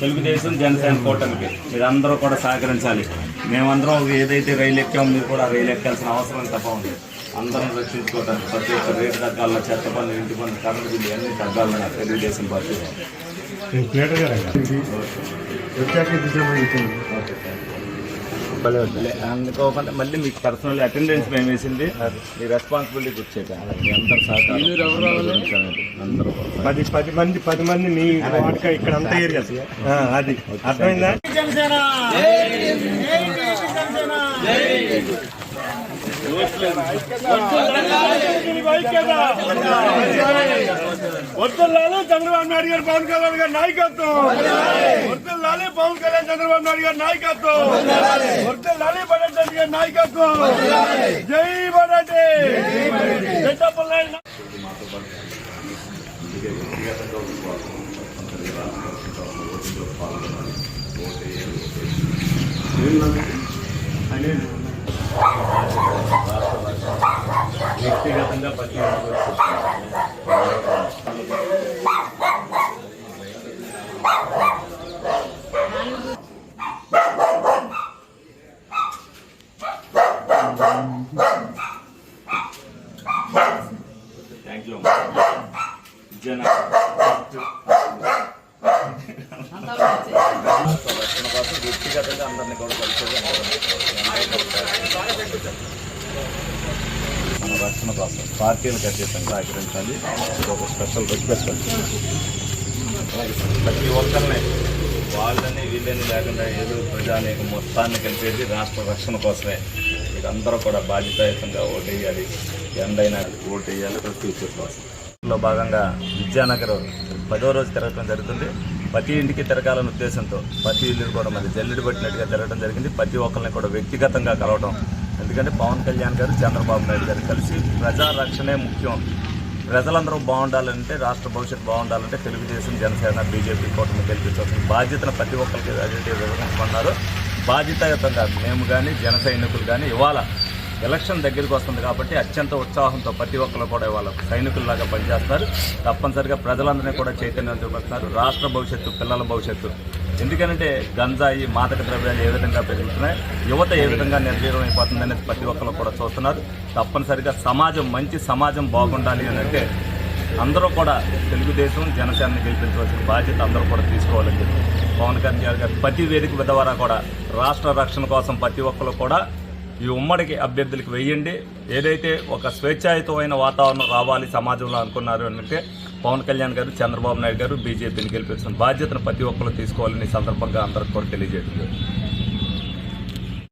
తెలుగుదేశం జనసేన కూటమికి మీరందరూ కూడా సహకరించాలి. మేమందరం ఏదైతే రైలు ఎక్కామో మీరు కూడా రైలు ఎక్కాల్సిన అవసరం తప్ప ఉంది. అందరం రక్షించుకోవడానికి ప్రతి ఒక్క రేటు తగ్గాలన్నా చెత్త పనులు ఇంటి పనులు కరెంటు బిల్లు అన్ని తగ్గాలన్నా తెలుగుదేశం పార్టీ అందుకోకుండా మళ్ళీ మీకు పర్సనల్ అటెండెన్స్ మేము వేసింది మీ రెస్పాన్సిబిలిటీ వచ్చేట మీ అందరు సహకారం అందరూ. పది పది మంది పది మంది మీ వాడక ఇక్కడ అంతా ఏరియా ఆ, అది అర్థమైందా వద్దులాలి చంద్రబాబు నాయుడు గారు పవన్ కళ్యాణ్ గారి నాయకత్వం వద్దులాలి పవన్ కళ్యాణ్ చంద్రబాబు నాయుడు గారి నాయకత్వం. వద్దులాలి బడెట్ గారి నాయకత్వం. జై బడటే వ్యక్తిగతంగా ప్రతి థ్యాంక్ యూ రక్షణ కోసం వ్యక్తిగతంగా అందరినీ కూడా కలిసేది మన రక్షణ కోసం పార్టీలకు అతీతంగా ఆచరించాలి ఒక స్పెషల్ రిక్వెస్ట్ అండి ప్రతి ఒక్కరిని వాళ్ళని వీళ్ళని లేకుండా ఏదో ప్రజానేక మొత్తాన్ని కలిపేది రాష్ట్ర రక్షణ కోసమే ఇది అందరూ కూడా బాధ్యతాయుతంగా ఓటేయాలి. ఎండైనా ఓటేయాలి. ఫ్యూచర్ కోసం భాగంగా విద్యానగర్ పదో రోజు తిరగడం జరుగుతుంది. ప్రతి ఇంటికి తిరగాలనే ఉద్దేశంతో ప్రతి ఇల్లు కూడా మరి జల్లెడు పట్టినట్టుగా తిరగడం జరిగింది. ప్రతి ఒక్కరిని కూడా వ్యక్తిగతంగా కలవడం ఎందుకంటే పవన్ కళ్యాణ్ గారు చంద్రబాబు నాయుడు గారు కలిసి ప్రజా రక్షణే ముఖ్యం. ప్రజలందరూ బాగుండాలంటే రాష్ట్ర భవిష్యత్తు బాగుండాలంటే తెలుగుదేశం జనసేన బీజేపీ కూటమి గెలిపించాల్సిన బాధ్యతను ప్రతి ఒక్కరికి అదే వివరించమన్నారు బాధ్యతాయుతంగా మేము కానీ జన సైనికులు కానీ ఇవాళ ఎలక్షన్ దగ్గరికి వస్తుంది కాబట్టి అత్యంత ఉత్సాహంతో ప్రతి ఒక్కరు కూడా ఇవాళ సైనికుల్లాగా పనిచేస్తున్నారు. తప్పనిసరిగా ప్రజలందరినీ కూడా చైతన్యం చూపిస్తున్నారు. రాష్ట్ర భవిష్యత్తు పిల్లల భవిష్యత్తు. ఎందుకంటే గంజాయి మాదక ద్రవ్యాలు ఏ విధంగా పెరుగుతున్నాయి యువత ఏ విధంగా నిర్వీర్యం అయిపోతుంది అనేది ప్రతి ఒక్కరు కూడా చూస్తున్నారు. తప్పనిసరిగా సమాజం మంచి సమాజం బాగుండాలి అని అంటే అందరూ కూడా తెలుగుదేశం జనసేనని గెలిపించవలసిన బాధ్యత అందరూ కూడా తీసుకోవాలని చెప్పి పవన్ కళ్యాణ్ గారు ప్రతి వేదిక ద్వారా కూడా రాష్ట్ర రక్షణ కోసం ప్రతి ఒక్కరు కూడా ఈ ఉమ్మడికి అభ్యర్థులకు వెయ్యండి ఏదైతే ఒక స్వేచ్ఛాయుతమైన వాతావరణం రావాలి సమాజంలో అనుకున్నారు అంటే పవన్ కళ్యాణ్ గారు చంద్రబాబు నాయుడు గారు బీజేపీని గెలిపించిన బాధ్యతను ప్రతి ఒక్కరు తీసుకోవాలని సందర్భంగా అందరికి కూడా తెలియజేయడం